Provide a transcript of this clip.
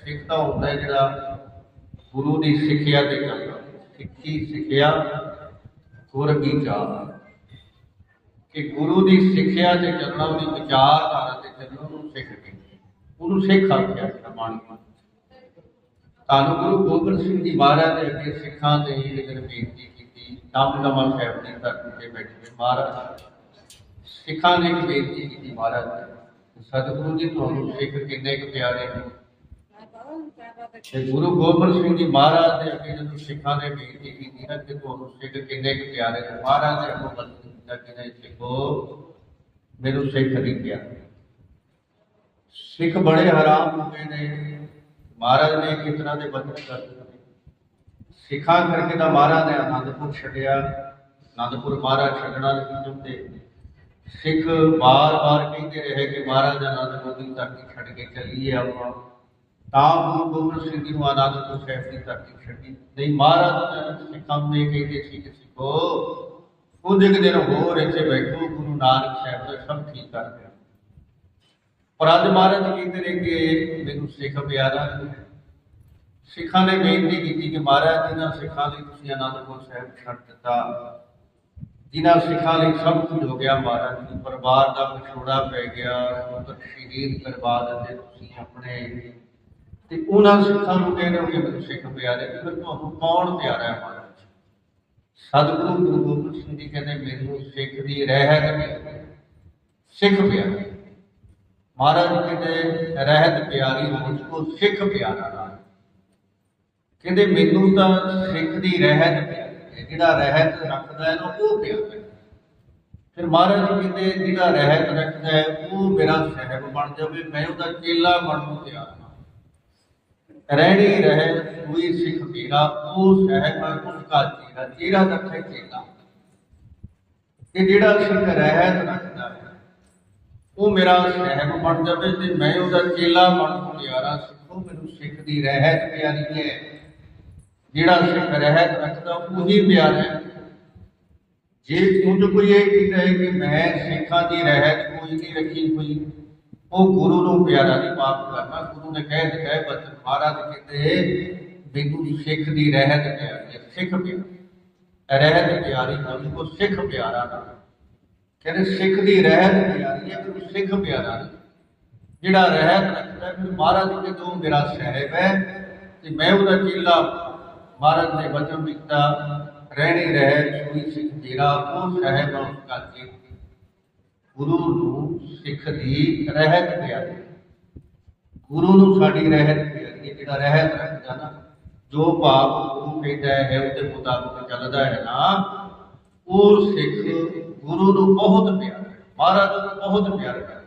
ਸਿੱਖ ਤਾਂ ਹੁੰਦਾ ਜਿਹੜਾ ਗੁਰੂ ਦੀ ਸਿੱਖਿਆ ਤੇ ਚੱਲਦਾ। ਸਿੱਖੀ, ਸਿੱਖਿਆ, ਗੁਰ ਵਿਚਾਰ ਕਿ ਗੁਰੂ ਦੀ ਸਿੱਖਿਆ ਤੇ ਚੱਲਣਾ, ਉਹਦੀ ਵਿਚਾਰਧਾਰਾ ਤੇ ਚੱਲਣਾ, ਉਹਨੂੰ ਸਿੱਖ ਕਹਿੰਦੇ ਉਹਨੂੰ ਸਿੱਖ ਆਖਿਆ ਪ੍ਰਮਾਣ ਧੰਨ ਗੁਰੂ ਗੋਬਿੰਦ ਸਿੰਘ ਜੀ ਮਹਾਰਾਜ ਦੇ ਅੱਗੇ ਸਿੱਖਾਂ ਦੇ ਜਿਹੜੇ ਬੇਨਤੀ ਕੀਤੀ ਦਮਦਮਾ ਸਾਹਿਬ ਦੀ ਧਰਤੀ ਤੇ ਬੈਠੇ ਮਹਾਰਾਜ। ਸਿੱਖਾਂ ਨੇ ਇੱਕ ਬੇਨਤੀ ਕੀਤੀ ਮਹਾਰਾਜ ਸਤਿਗੁਰੂ ਜੀ, ਤੁਹਾਨੂੰ ਸਿੱਖ ਕਿੰਨੇ ਕੁ ਪਿਆਰੇ ਨੇ। ਤੇ ਗੁਰੂ ਗੋਬਿੰਦ ਸਿੰਘ ਜੀ ਮਹਾਰਾਜ ਦੇ ਅੱਗੇ ਜਦੋਂ ਸਿੱਖਾਂ ਨੇ ਬੇਨਤੀ ਕੀਤੀ ਨਾ ਕਿ ਤੁਹਾਨੂੰ ਸਿੱਖ ਕਿੰਨੇ ਕੁ ਪਿਆਰੇ ਨੇ। ਮਹਾਰਾਜ ਨੇ ਉਹ ਬਚਨ ਦਿੱਤਾ ਕਿ ਨਹੀਂ ਸਿੱਖੋ, ਮੈਨੂੰ ਸਿੱਖ ਨਹੀਂ ਪਿਆਰੇ ਸਿੱਖ ਬੜੇ ਹਰਾਮ ਹੋ ਗਏ ਨੇ। ਮਹਾਰਾਜ ਨੇ ਕਿਤਨਾ ਦੇ ਬਚਨ ਕਰ ਦਿੱਤੇ। ਸਿੱਖਾਂ ਕਰਕੇ ਤਾਂ ਮਹਾਰਾਜ ਨੇ ਆਨੰਦਪੁਰ ਛੱਡਿਆ। ਆਨੰਦਪੁਰ ਮਹਾਰਾਜ ਛੱਡਣਾ ਨਹੀਂ ਚਾਹੁੰਦੇ। ਸਿੱਖ ਬਾਰ-ਬਾਰ ਕਹਿੰਦੇ ਰਹੇ ਕਿ ਮਹਾਰਾਜ ਆਨੰਦਪੁਰ ਦੀ ਧਰਤੀ ਛੱਡ ਕੇ ਚੱਲੀਏ ਆਪਾਂ। ਤਾਂ ਗੁਰੂ ਗੋਬਿੰਦ ਸਿੰਘ ਜੀ ਨੂੰ ਅਨੰਦਪੁਰ ਸਾਹਿਬ ਦੀ ਧਰਤੀ ਛੱਡੀ। ਨਹੀਂ, ਮਹਾਰਾਜ ਸਿੱਖਾਂ ਨੂੰ ਇਹ ਕਹਿੰਦੇ ਸੀ ਕਿ ਸਿੱਖੋ ਕੁਝ ਕੁ ਦਿਨ ਹੋਰ ਇੱਥੇ ਬੈਠੋ, ਗੁਰੂ ਨਾਨਕ ਸਾਹਿਬ ਦਾ ਸਭ ਠੀਕ ਕਰ ਦਿਆ ਪਰ ਅੱਜ ਮਹਾਰਾਜ ਕਹਿੰਦੇ ਨੇ ਕਿ ਮੈਨੂੰ ਸਿੱਖ ਪਿਆਰਾ ਸਿੱਖਾਂ ਨੇ ਬੇਨਤੀ ਕੀਤੀ ਕਿ ਮਹਾਰਾਜ ਜਿਨ੍ਹਾਂ ਸਿੱਖਾਂ ਲਈ ਤੁਸੀਂ ਅਨੰਦਪੁਰ ਸਾਹਿਬ ਛੱਡ ਦਿੱਤਾ। ਜਿਨ੍ਹਾਂ ਸਿੱਖਾਂ ਲਈ ਸਭ ਕੁਝ ਹੋ ਗਿਆ ਮਹਾਰਾਜ ਜੀ, ਪਰਿਵਾਰ ਦਾ ਵਿਛੋੜਾ ਪੈ ਗਿਆ ਪੁੱਤਰ ਸ਼ਹੀਦ ਕਰਵਾ ਦਿੰਦੇ ਤੁਸੀਂ ਆਪਣੇ। ਤੇ ਉਹਨਾਂ ਸਿੱਖਾਂ ਨੂੰ ਕਹਿੰਦੇ ਹੋ ਕਿ ਮੈਨੂੰ ਸਿੱਖ ਪਿਆਰੇ ਫਿਰ ਤੁਹਾਨੂੰ ਕੌਣ ਪਿਆਰਾ ਹੈ ਮਹਾਰਾਜ? ਸਤਿਗੁਰੂ ਗੁਰੂ ਗੋਬਿੰਦ ਸਿੰਘ ਜੀ ਕਹਿੰਦੇ, ਮੈਨੂੰ ਸਿੱਖ ਦੀ ਰਹਿਤ ਪਿਆਰੀ ਸਿੱਖ ਪਿਆਰੀ ਮਹਾਰਾਜ ਕਹਿੰਦੇ, ਰਹਿਤ ਪਿਆਰੀ ਮੁਝਕੋ ਸਿੱਖ ਪਿਆਰਾ ਨਾਲ ਕਹਿੰਦੇ, ਮੈਨੂੰ ਤਾਂ ਸਿੱਖ ਦੀ ਰਹਿਤ ਪਿਆਰੀ ਜਿਹੜਾ ਰਹਿਤ ਰੱਖਦਾ ਹੈ ਨਾ, ਉਹ ਪਿਆਰਾ ਹੈ। ਫਿਰ ਮਹਾਰਾਜ ਜੀ ਕਹਿੰਦੇ, ਜਿਹੜਾ ਰਹਿਤ ਰੱਖਦਾ ਹੈ, ਉਹ ਮੇਰਾ ਸਹਿਬ ਬਣ ਜਾਵੇ, ਮੈਂ ਉਹਦਾ ਚੇਲਾ ਬਣਨ ਨੂੰ ਤਿਆਰ ਰਹਿਣੀ ਰਹੇ ਸੂਈ ਸਿੱਖ ਪੀਰਾ ਉਹ ਸਹਿਬ ਉਸਕਾ ਚੇਰਾ ਚੇਰਾ ਰੱਖੇ ਚੇਲਾ ਕਿ ਜਿਹੜਾ ਸਿੱਖ ਰਹਿਤ ਰੱਖਦਾ ਹੈ, ਉਹ ਮੇਰਾ ਸਹਿਬ ਬਣ ਜਾਵੇ ਤੇ ਮੈਂ ਉਹਦਾ ਚੇਲਾ ਬਣ ਨੂੰ ਤਿਆਰ ਹਾਂ ਸਿੱਖੋ ਮੈਨੂੰ ਸਿੱਖ ਦੀ ਰਹਿਤ ਪਿਆਰੀ ਹੈ। ਜਿਹੜਾ ਸਿੱਖ ਰਹਿਤ ਰੱਖਦਾ, ਉਹੀ ਪਿਆਰਾ ਹੈ। ਜੇ ਤੁਝ ਕੋਈ ਇਹ ਕਹਿੰਦਾ ਹੈ ਕਿ ਮੈਂ ਸਿੱਖਾਂ ਦੀ ਰਹਿਤ ਕੋਈ ਨਹੀਂ ਰੱਖੀ ਹੋਈ ਉਹ ਗੁਰੂ ਨੂੰ ਪਿਆਰਾ ਨਹੀਂ ਪਾਪ ਕਰਨਾ, ਗੁਰੂ ਨੇ ਕਹਿ ਦਿੱਤਾ ਹੈ, ਬਚਨ ਮਹਾਰਾਜ ਕਹਿੰਦੇ ਮੈਨੂੰ ਸਿੱਖ ਦੀ ਰਹਿਤ ਪਿਆਰੀ ਹੈ, ਸਿੱਖ ਪਿਆਰੀ ਰਹਿਤ ਪਿਆਰੀ ਹੋਈ ਕੋ ਸਿੱਖ ਪਿਆਰਾ ਨਾ ਕਹਿੰਦੇ ਸਿੱਖ ਦੀ ਰਹਿਤ ਪਿਆਰੀ ਹੈ, ਮੈਨੂੰ ਸਿੱਖ ਪਿਆਰਾ ਨਹੀਂ। ਜਿਹੜਾ ਰਹਿਤ ਰੱਖਦਾ ਫਿਰ ਮਹਾਰਾਜ ਦੇ ਦੋ ਮੇਰਾ ਸਾਹਿਬ ਹੈ ਤੇ ਮੈਂ ਉਹਦਾ ਚੇਲਾ ਮਹਾਰਾਜ ਨੇ ਵਚਨ ਦਿੱਤਾ, ਰਹਿਣੀ ਰਹਿ ਸੂਈ ਸਿੱਖ ਤੇਰਾ, ਉਹ ਸਾਹਿਬ ਉਸ ਕਰਕੇ ਗੁਰੂ ਨੂੰ ਸਿੱਖ ਦੀ ਰਹਿਤ ਪਿਆਰੀ ਗੁਰੂ ਨੂੰ ਸਾਡੀ ਰਹਿਤ ਪਿਆਰੀ ਜਿਹੜਾ ਰਹਿਤ ਰੱਖਦਾ ਨਾ, ਜੋ ਭਾਵ ਗੁਰੂ ਕਹਿੰਦਾ ਹੈ, ਉਹਦੇ ਮੁਤਾਬਕ ਚੱਲਦਾ ਹੈ ਨਾ, ਉਹ ਸਿੱਖ ਗੁਰੂ ਨੂੰ ਬਹੁਤ ਪਿਆਰਾ ਮਹਾਰਾਜ ਨੂੰ ਬਹੁਤ ਪਿਆਰਾ ਹੈ।